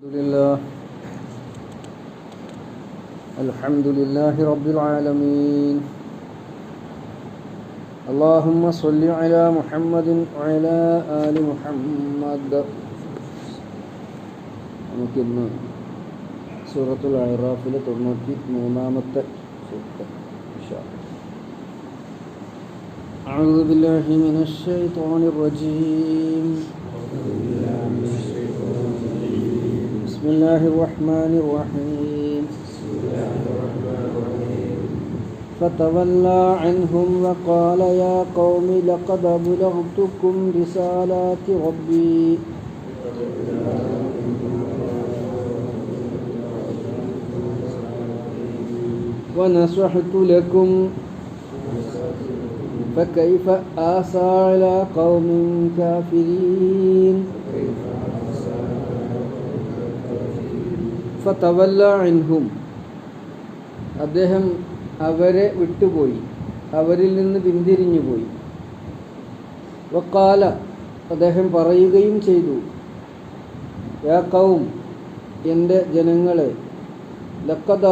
الحمد لله الحمد لله رب العالمين اللهم صل على محمد وعلى آل محمد നമുക്കിന്ന് സൂറത്തുൽ അഹ്റാഫിലെ തൊണ്ണൂറ്റി മൂന്നാമത്തെ സൂക്തം ഇൻഷാ അല്ലാ. أعوذ بالله من الشيطان الرجيم بسم الله الرحمن الرحيم. فتولى عنهم وقال يا قوم لقد أبلغتكم رسالات ربي. ونصحت لكم فكيف آسى على قوم كافرين. ഫതവല്ല അദ്ദേഹം അവരെ വിട്ടുപോയി. അവരിൽ നിന്ന് പിന്തിരിഞ്ഞു പോയി വക്കാല അദ്ദേഹം പറയുകയും ചെയ്തു യാ കൗം എന്റെ ജനങ്ങളെ ലക്കത്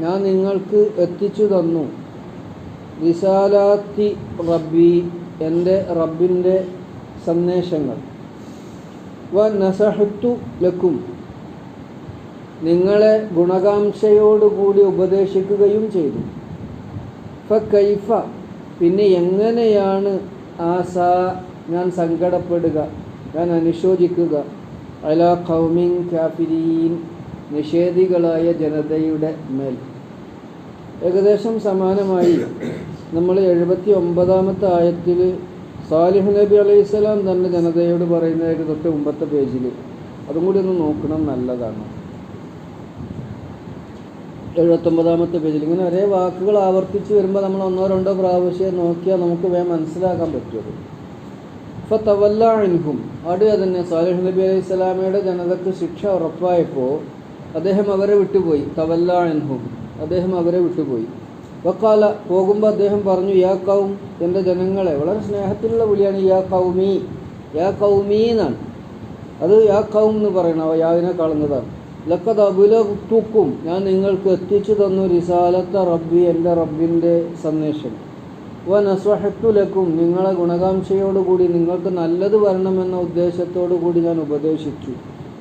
ഞാൻ നിങ്ങൾക്ക് എത്തിച്ചു തന്നു. റിസാലാത്തി റബ്ബി എന്റെ റബ്ബിന്റെ സന്ദേശങ്ങൾ. വ നസഹത്തു ലക്കും. നിങ്ങളെ ഗുണകാംക്ഷയോടുകൂടി ഉപദേശിക്കുകയും ചെയ്തു. ഫ കൈഫ പിന്നെ എങ്ങനെയാണ് ആ ആസ ഞാൻ സങ്കടപ്പെടുക ഞാൻ അനുശോചിക്കുക? അല ഖൗമിൻ കാഫിരീൻ നിഷേധികളായ ജനതയുടെ മേൽ. ഏകദേശം സമാനമായി നമ്മൾ എഴുപത്തി ഒമ്പതാമത്തെ ആയത്തിൽ സാലിഹ് നബി അലൈഹിസ്സലാം തന്നെ ജനതയോട് പറയുന്നതായിട്ട് തൊട്ട് മുമ്പത്തെ പേജിൽ. അതും കൂടി ഒന്ന് നോക്കണം നല്ലതാണ്. എഴുപത്തൊമ്പതാമത്തെ പേജിൽ ഇങ്ങനെ ഒരേ വാക്കുകൾ ആവർത്തിച്ച് വരുമ്പോൾ നമ്മൾ ഒന്നോ രണ്ടോ പ്രാവശ്യം നോക്കിയാൽ നമുക്ക് വേഗം മനസ്സിലാക്കാൻ പറ്റുള്ളൂ ഇപ്പോൾ തവല്ല അൻഹും. അവിടെ തന്നെ സാലിഹ് നബി അലൈഹി സ്വലാമയുടെ ജനതക്ക് ശിക്ഷ ഉറപ്പായപ്പോൾ അദ്ദേഹം അവരെ വിട്ടുപോയി. തവല്ല അദ്ദേഹം അവരെ വിട്ടുപോയി. വക്കാല. പോകുമ്പോൾ അദ്ദേഹം പറഞ്ഞു യാ കൗം എന്റെ ജനങ്ങളെ. വളരെ സ്നേഹത്തിലുള്ള വിളിയാണ് യാ കൗമി യാ കൗമി എന്നാണ്. അത് യാ കൗം എന്ന് പറയണം. അവ യാവിനെ കളഞ്ഞതാണ് ലക്കത് ഞാൻ നിങ്ങൾക്ക് എത്തിച്ചു തന്നു റിസാലത്ത റബ്ബി എന്റെ റബ്ബിന്റെ സന്ദേശം. വ നസ്വഹത്തുലക്കും നിങ്ങളെ ഗുണകാംക്ഷയോടുകൂടി നിങ്ങൾക്ക് നല്ലത് വരണമെന്ന ഉദ്ദേശത്തോടു കൂടി ഞാൻ ഉപദേശിച്ചു.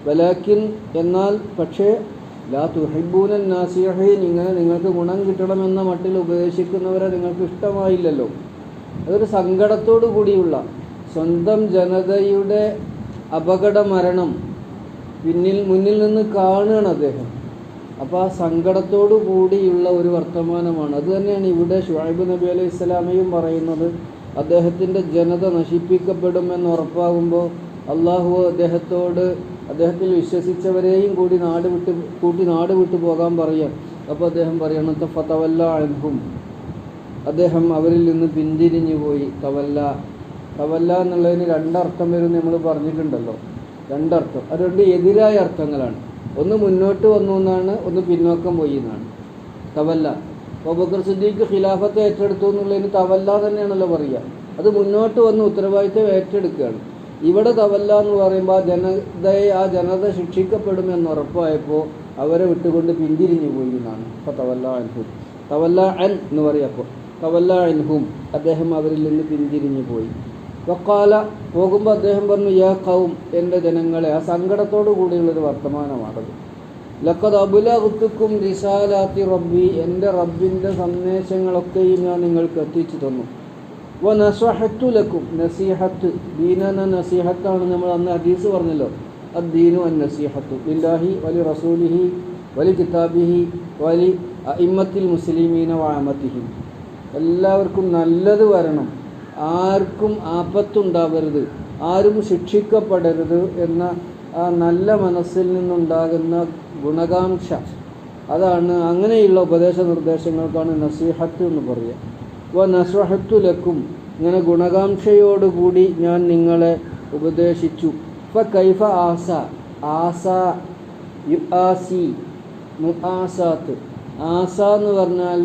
വലാക്കിൻ എന്നാൽ പക്ഷേ ലാ തുഹിബൂനൻ നാസിഹീൻ ഇങ്ങനെ നിങ്ങൾക്ക് ഗുണം കിട്ടണമെന്ന മട്ടിൽ ഉപദേശിക്കുന്നവരെ നിങ്ങൾക്ക് ഇഷ്ടമായില്ലല്ലോ. അതൊരു സങ്കടത്തോടു കൂടിയുള്ള സ്വന്തം ജനതയുടെ അപകട മരണം പിന്നിൽ മുന്നിൽ നിന്ന് കാണുകയാണ് അദ്ദേഹം. അപ്പോൾ ആ സങ്കടത്തോടു കൂടിയുള്ള ഒരു വർത്തമാനമാണ്. അത് തന്നെയാണ് ഇവിടെ ഷുഹൈബ് നബി അലൈഹി സ്വലാമയും പറയുന്നത്. അദ്ദേഹത്തിന്റെ ജനത നശിപ്പിക്കപ്പെടുമെന്ന് ഉറപ്പാകുമ്പോൾ അള്ളാഹു അദ്ദേഹത്തോട് അദ്ദേഹത്തിൽ വിശ്വസിച്ചവരെയും കൂടി നാട് വിട്ട് കൂട്ടി നാട് വിട്ടു പോകാൻ പറയാം. അപ്പോൾ അദ്ദേഹം പറയണം ഫതവല്ല അൻഹും. അദ്ദേഹം അവരിൽ നിന്ന് പിന്തിരിഞ്ഞു പോയി തവല്ല. തവല്ല എന്നുള്ളതിന് രണ്ടർത്ഥം വരും നമ്മൾ പറഞ്ഞിട്ടുണ്ടല്ലോ. രണ്ടർത്ഥം. അത് രണ്ട് എതിരായ അർത്ഥങ്ങളാണ്. ഒന്ന് മുന്നോട്ട് വന്നു എന്നാണ് ഒന്ന് പിന്നോക്കം പോയി എന്നാണ്. തവല്ല. അബൂബക്കർ സിദ്ദീഖ് ഖിലാഫത്ത് ഏറ്റെടുത്തു എന്നുള്ളതിന് തവല്ല തന്നെയാണല്ലോ പറയുക. അത് മുന്നോട്ട് വന്ന് ഉത്തരവാദിത്തം ഏറ്റെടുക്കുകയാണ്. ഇവിടെ തവല്ല എന്ന് പറയുമ്പോൾ ആ ജനതയെ ആ ജനത ശിക്ഷിക്കപ്പെടുമെന്ന് ഉറപ്പായപ്പോൾ അവരെ വിട്ടുകൊണ്ട് പിന്തിരിഞ്ഞു പോയി എന്നാണ്. അപ്പോൾ തവല്ല അൻഹു. തവല്ല അൻ എന്ന് പറയപ്പോൾ തവല്ല അൻഹും അദ്ദേഹം അവരിൽ നിന്ന് പിന്തിരിഞ്ഞു പോയി. വക്കാല പോകുമ്പോൾ അദ്ദേഹം പറഞ്ഞു യാ കൗം എന്റെ ജനങ്ങളെ. ആ സങ്കടത്തോടു കൂടിയുള്ളൊരു വർത്തമാനമാണത്. ലക്കത് അബുലഹത്തുക്കും റിസാലാത്തി റബ്ബി എന്റെ റബ്ബിന്റെ സന്ദേശങ്ങളൊക്കെയും ഞാൻ നിങ്ങൾക്ക് എത്തിച്ചു തന്നു. വ നസ്വഹത്തു ലക്കും നസീഹത്ത് ദീന നസീഹത്താണ്. നമ്മൾ അന്ന് ഹദീസ് പറഞ്ഞല്ലോ. അത് ദീനു അൻ നസീഹത്തു ലില്ലാഹി വലി റസൂലിഹി വലി കിതാബിഹി വലി ഇമ്മത്തിൽ മുസ്ലിമീന വാമത്തിഹി എല്ലാവർക്കും നല്ലത് വരണം. ആർക്കും ആപത്തുണ്ടാവരുത്. ആരും ശിക്ഷിക്കപ്പെടരുത് എന്ന ആ നല്ല മനസ്സിൽ നിന്നുണ്ടാകുന്ന ഗുണകാംക്ഷ. അതാണ് അങ്ങനെയുള്ള ഉപദേശ നിർദ്ദേശങ്ങൾക്കാണ് നസീഹത്ത് എന്ന് പറയുക. വ നസ്വഹത്തു ലക്കും. ഇങ്ങനെ ഗുണകാംക്ഷയോടുകൂടി ഞാൻ നിങ്ങളെ ഉപദേശിച്ചു. ഇപ്പം കൈഫ ആസ. ആസ യു ആസി മുആസാത്ത് ആസ എന്ന് പറഞ്ഞാൽ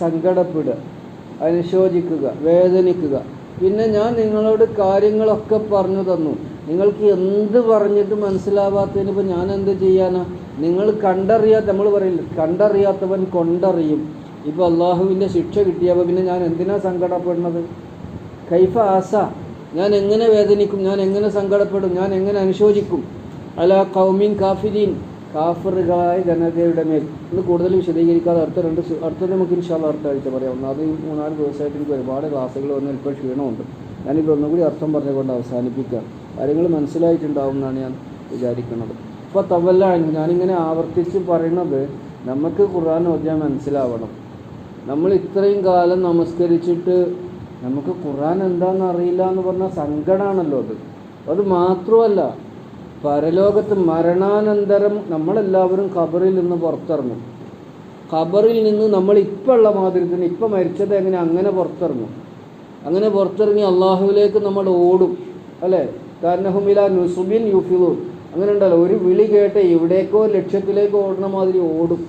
സങ്കടപ്പെടുക. അനുശോചിക്കുക വേദനിക്കുക. പിന്നെ ഞാൻ നിങ്ങളോട് കാര്യങ്ങളൊക്കെ പറഞ്ഞു തന്നു. നിങ്ങൾക്ക് എന്ത് പറഞ്ഞിട്ട് മനസ്സിലാവാത്തതിന് ഇപ്പം ഞാൻ എന്ത് ചെയ്യാനാ? നിങ്ങൾ കണ്ടറിയാത്ത നമ്മൾ പറയില്ല കണ്ടറിയാത്തവൻ കൊണ്ടറിയും. ഇപ്പോൾ അള്ളാഹുവിന്റെ ശിക്ഷ കിട്ടിയപ്പോൾ പിന്നെ ഞാൻ എന്തിനാ സങ്കടപ്പെടുന്നത്? കൈഫ ആസ. ഞാൻ എങ്ങനെ വേദനിക്കും? ഞാൻ എങ്ങനെ സങ്കടപ്പെടും? ഞാൻ എങ്ങനെ അനുശോചിക്കും? അല കൗമീൻ കാഫിരീൻ കാഫറുകളായ ജനതയുടെ മേൽ. ഇന്ന് കൂടുതൽ വിശദീകരിക്കാതെ അടുത്ത രണ്ട് അടുത്ത നമുക്ക് ഇൻഷാല്ല അടുത്ത ആഴ്ച പറയാം. ഒന്നാമത് മൂന്നാൽ ദിവസമായിട്ട് എനിക്ക് ഒരുപാട് ക്ലാസ്സുകൾ വന്ന് ഇപ്പോൾ ക്ഷീണമുണ്ട്. ഞാനിപ്പോൾ ഒന്നുകൂടി അർത്ഥം പറഞ്ഞുകൊണ്ട് അവസാനിപ്പിക്കാം കാര്യങ്ങൾ മനസ്സിലായിട്ടുണ്ടാവും എന്നാണ് ഞാൻ വിചാരിക്കുന്നത്. ഇപ്പോൾ തവല്ല ഞാനിങ്ങനെ ആവർത്തിച്ച് പറയുന്നത് നമുക്ക് ഖുർആൻ ഓദ്യം മനസ്സിലാവണം. നമ്മൾ ഇത്രയും കാലം നമസ്കരിച്ചിട്ട് നമുക്ക് ഖുർആൻ എന്താണെന്ന് അറിയില്ല എന്ന് പറഞ്ഞാൽ സങ്കടമാണല്ലോ അത്. അത് മാത്രമല്ല പരലോകത്ത് മരണാനന്തരം നമ്മളെല്ലാവരും ഖബറിൽ നിന്ന് പുറത്തിറങ്ങും. ഖബറിൽ നിന്ന് നമ്മൾ ഇപ്പം ഉള്ള മാതിരി തന്നെ ഇപ്പം മരിച്ചത് എങ്ങനെ അങ്ങനെ പുറത്തിറങ്ങും. അങ്ങനെ പുറത്തിറങ്ങി അള്ളാഹുവിലേക്ക് നമ്മൾ ഓടും അല്ലേ? കാരണഹുമില നുസുബിൻ യുഫിലൂൻ അങ്ങനെ ഉണ്ടല്ലോ ഒരു വിളി കേട്ട് എവിടേക്കോ ലക്ഷ്യത്തിലേക്കോ ഓടുന്ന മാതിരി ഓടും.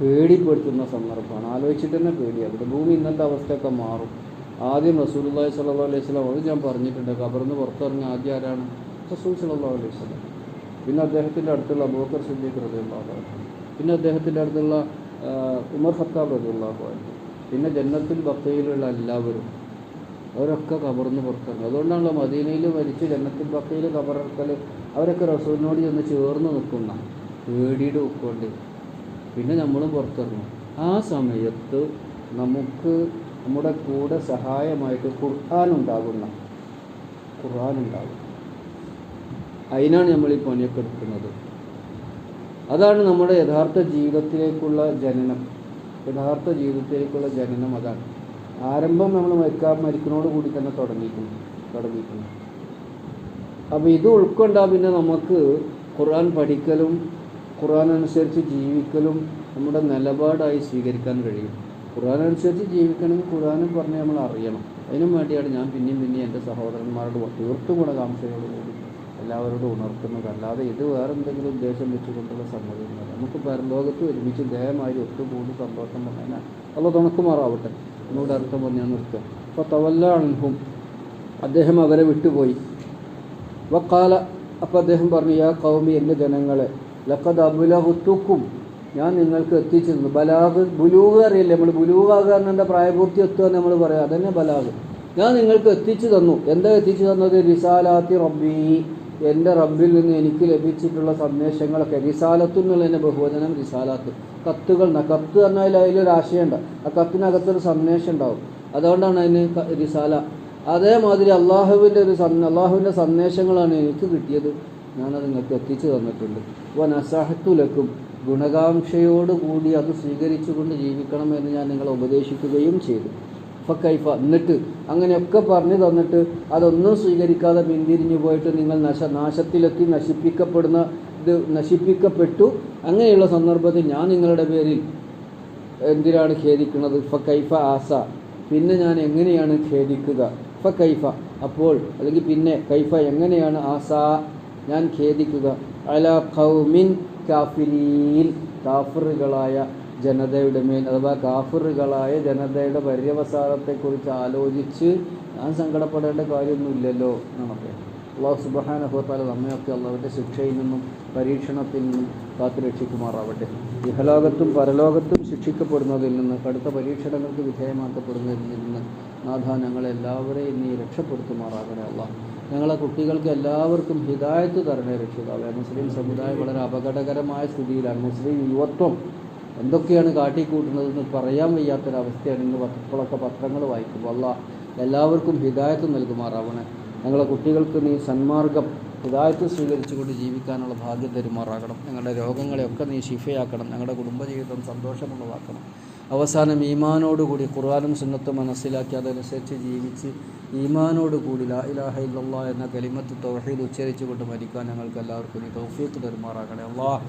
പേടിപ്പെടുത്തുന്ന സന്ദർഭമാണ്. ആലോചിച്ചിട്ട് തന്നെ പേടിയാണ് ഭൂമി ഇന്നത്തെ അവസ്ഥയൊക്കെ മാറും. ആദ്യം റസൂലുള്ളാഹി സല്ലാ അലൈഹി വസല്ലം അത് ഞാൻ പറഞ്ഞിട്ടുണ്ട് ഖബറിന്ന് പുറത്തിറങ്ങി ആദ്യം ആരാണ്? റസൂൽ സല്ലല്ലാഹു അലൈഹി വസല്ലം. പിന്നെ അദ്ദേഹത്തിന്റെ അടുത്തുള്ള അബൂബക്കർ സിദ്ദീഖ് അൻഹു. പിന്നെ അദ്ദേഹത്തിന്റെ അടുത്തുള്ള ഉമർ ഖത്താബ് അൻഹു. പിന്നെ ജന്നത്തുൽ ബക്കയിലുള്ള എല്ലാവരും അവരൊക്കെ കബർന്ന് പുറത്തിറങ്ങി അതുകൊണ്ടാണല്ലോ മദീനയിൽ മരിച്ച് ജന്നത്തുൽ ബക്കയിൽ കബറക്കൽ അവരൊക്കെ റസൂലിനോട് ചെന്ന് ചേർന്ന് നിൽക്കുന്ന പേടിയുടെ ഉൾക്കൊണ്ട് പിന്നെ നമ്മളും പുറത്തിറങ്ങും. ആ സമയത്ത് നമുക്ക് നമ്മുടെ കൂടെ സഹായമായിട്ട് ഖുർആൻ ഉണ്ടാകും. അതിനാണ് നമ്മൾ ഈ പണിയൊക്കെ അതാണ് നമ്മുടെ യഥാർത്ഥ ജീവിതത്തിലേക്കുള്ള ജനനം. യഥാർത്ഥ ജീവിതത്തിലേക്കുള്ള ജനനം അതാണ്. ആരംഭം നമ്മൾ മരിക്കാൻ മരിക്കുന്നതോട് കൂടി തന്നെ തുടങ്ങിയിരിക്കുന്നു തുടങ്ങിയിരിക്കുന്നു. അപ്പോൾ ഇത് ഉൾക്കൊണ്ടാൽ പിന്നെ നമുക്ക് ഖുർആൻ പഠിക്കലും ഖുർആൻ അനുസരിച്ച് ജീവിക്കലും നമ്മുടെ നിലപാടായി സ്വീകരിക്കാൻ കഴിയും. ഖുർആൻ അനുസരിച്ച് ജീവിക്കണമെങ്കിൽ ഖുർആനും പറഞ്ഞ് നമ്മൾ അറിയണം. അതിനും വേണ്ടിയാണ് ഞാൻ പിന്നെയും പിന്നെയും എന്റെ സഹോദരന്മാരോട് തീർത്തും ഗുണകാംക്ഷയോടുകൂടി എല്ലാവരോടും ഉണർത്തുന്നത് അല്ലാതെ ഇത് വേറെ എന്തെങ്കിലും ഉദ്ദേശം വെച്ചുകൊണ്ടുള്ള സംഗതിയൊന്നുമല്ല. നമുക്ക് പരലോകത്ത് ഒരുമിച്ച് ദേഹമായി ഒത്തുകൂടി സന്തോഷം പറഞ്ഞാൽ അല്ല തുണക്കുമാറാവട്ടെ. എന്നോട് അർത്ഥം പറഞ്ഞാൽ നിർത്തുക. അപ്പോൾ അണുക്കും അദ്ദേഹം അവരെ വിട്ടുപോയി. വക്കാല അപ്പോൾ അദ്ദേഹം പറഞ്ഞു യാ കൗമി എന്റെ ജനങ്ങളെ ലക്കത് അബുലഹുത്തുക്കും ഞാൻ നിങ്ങൾക്ക് എത്തിച്ചു തന്നു ബലാഗ് ബുലൂഗ് അറിയില്ലേ? നമ്മൾ ബുലൂഗാകുക എന്താ പ്രായപൂർത്തി എത്തുക നമ്മൾ പറയാം. അതന്നെ ബലാഗ്. ഞാൻ നിങ്ങൾക്ക് എത്തിച്ചു തന്നു. എന്താ എത്തിച്ചു തന്നത്? റിസാലാത്തി റബ്ബി. എന്റെ റബ്ബിൽ നിന്ന് എനിക്ക് ലഭിച്ചിട്ടുള്ള സന്ദേശങ്ങളൊക്കെ റിസാലത്തു എന്നുള്ളതിന്റെ ബഹുവചനം റിസാലാത്ത്. കത്തുകൾ കത്ത് പറഞ്ഞാൽ അതിലൊരു ആശയമുണ്ട് ആ കത്തിനകത്തൊരു സന്ദേശം ഉണ്ടാവും. അതുകൊണ്ടാണ് അതിന് റിസാല. അതേമാതിരി അള്ളാഹുവിന്റെ ഒരു സന് അള്ളാഹുവിന്റെ സന്ദേശങ്ങളാണ് എനിക്ക് കിട്ടിയത്. ഞാനത് നിങ്ങൾക്ക് എത്തിച്ചു തന്നിട്ടുണ്ട്. വൻ അസഹത്തുലക്കും ഗുണകാംക്ഷയോടുകൂടി അത് സ്വീകരിച്ചുകൊണ്ട് ജീവിക്കണമെന്ന് ഞാൻ നിങ്ങളെ ഉപദേശിക്കുകയും ചെയ്തു. ഫക്കൈഫ. എന്നിട്ട് അങ്ങനെയൊക്കെ പറഞ്ഞു തന്നിട്ട് അതൊന്നും സ്വീകരിക്കാതെ പിന്തിരിഞ്ഞു പോയിട്ട് നിങ്ങൾ നശ നാശത്തിലെത്തി നശിപ്പിക്കപ്പെടുന്ന ഇത് നശിപ്പിക്കപ്പെട്ടു. അങ്ങനെയുള്ള സന്ദർഭത്തിൽ ഞാൻ നിങ്ങളുടെ പേരിൽ എന്തിനാണ് ഖേദിക്കുന്നത്? ഫക്കൈഫ ആസ. പിന്നെ ഞാൻ എങ്ങനെയാണ് ഖേദിക്കുക? ഫ കൈഫ അപ്പോൾ അല്ലെങ്കിൽ പിന്നെ കൈഫ എങ്ങനെയാണ് ആസ ഞാൻ ഖേദിക്കുക? അല ഖൗമിൻ കാഫിരീൻ. കാഫറുകളായ ജനതയുടെ മേൽ അഥവാ കാഫറുകളായ ജനതയുടെ പര്യവസാനത്തെക്കുറിച്ച് ആലോചിച്ച് ഞാൻ സങ്കടപ്പെടേണ്ട കാര്യമൊന്നുമില്ലല്ലോ എന്നൊക്കെ അള്ളാഹു സുബഹാനഹോത്താല നമ്മയൊക്കെ അള്ളാഹുവിന്റെ ശിക്ഷയിൽ നിന്നും പരീക്ഷണത്തിൽ നിന്നും കാത്തു രക്ഷിക്കുമാറാവട്ടെ. ഇഹലോകത്തും പരലോകത്തും ശിക്ഷിക്കപ്പെടുന്നതിൽ നിന്ന് കടുത്ത പരീക്ഷണങ്ങൾക്ക് വിധേയമാക്കപ്പെടുന്നതിൽ നിന്ന് നാഥ ഞങ്ങളെല്ലാവരെയും നീ രക്ഷപ്പെടുത്തുമാറാകണേ അള്ളാഹ്. ഞങ്ങളെ കുട്ടികൾക്ക് എല്ലാവർക്കും ഹിദായത്ത് തരണേ രക്ഷിതാവേ. മുസ്ലിം സമുദായം വളരെ അപകടകരമായ സ്ഥിതിയിലാണ്. മുസ്ലിം യുവത്വം എന്തൊക്കെയാണ് കാട്ടിക്കൂട്ടുന്നതെന്ന് പറയാൻ വയ്യാത്തൊരവസ്ഥയാണ് ഇന്ന് ഇപ്പോഴൊക്കെ പത്രങ്ങൾ വായിക്കുമ്പോൾ. അല്ല എല്ലാവർക്കും ഹിദായത്ത് നൽകുമാറാവണേ. ഞങ്ങളെ കുട്ടികൾക്ക് നീ സന്മാർഗം ഹിദായത്ത് സ്വീകരിച്ചുകൊണ്ട് ജീവിക്കാനുള്ള ഭാഗ്യം തരുമാറാകണം. ഞങ്ങളുടെ രോഗങ്ങളെയൊക്കെ നീ ശിഫയാക്കണം. ഞങ്ങളുടെ കുടുംബജീവിതം സന്തോഷമുള്ളതാക്കണം അവസാനം ഈമാനോടുകൂടി ഖുർആാനും സുന്നത്തും മനസ്സിലാക്കി അതനുസരിച്ച് ജീവിച്ച് ഈമാനോടുകൂടി ലാ ഇലാഹ ഇല്ലല്ലാ എന്ന കലിമത്ത് തൗഹീദ് ഉച്ചരിച്ചു കൊണ്ട് മരിക്കാൻ ഞങ്ങൾക്ക് എല്ലാവർക്കും ഈ തൗഫീഖ് തെരുമാറാകണേ അള്ളാഹ്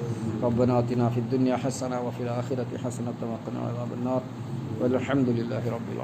റബ്ബനാത്തിന ഫിദ്ദുന്യ ഹസന വഫിൽ ആഖിറത്തി ഹസനത്ത വഖന അദാബന്നാർ. വൽഹംദുലില്ലാഹി റബ്ബിൽ